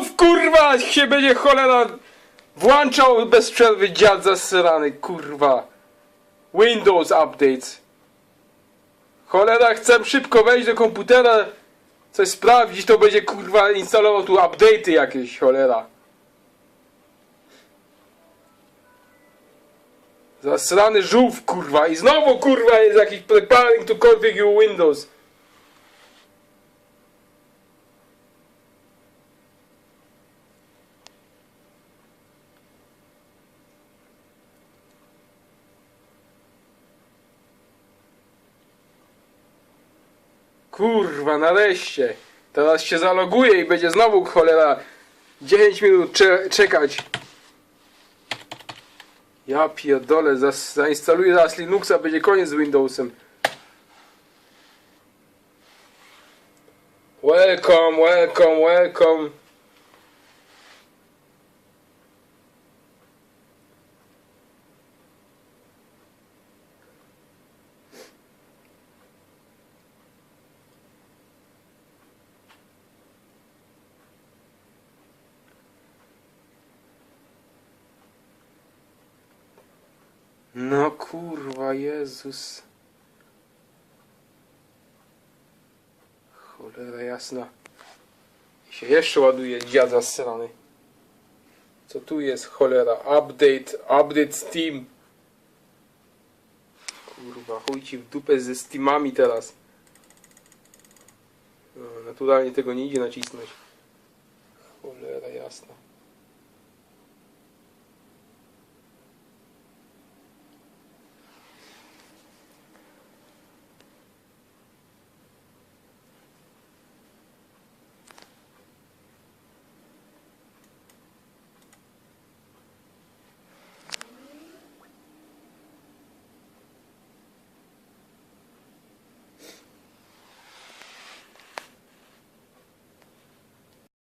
Znów kurwa się będzie cholera włączał bez przerwy dziad zasrany, kurwa. Windows Updates. Cholera, chcę szybko wejść do komputera, coś sprawdzić, to będzie kurwa instalował tu update'y jakieś, cholera. Zasrany żółw, kurwa, i znowu kurwa jest jakiś preparing to configure Windows. Kurwa, nareszcie. Teraz się zaloguję i będzie znowu cholera 10 minut cze czekać. Ja pierdolę, zainstaluję zaraz Linuxa, będzie koniec z Windowsem. Welcome, welcome, welcome. No kurwa, Jezus. Cholera jasna. I się jeszcze ładuje dziad strony. Co tu jest cholera? Update, update Steam. Kurwa, chuj ci w dupę ze Steamami teraz. No, naturalnie tego nie idzie nacisnąć. Cholera jasna.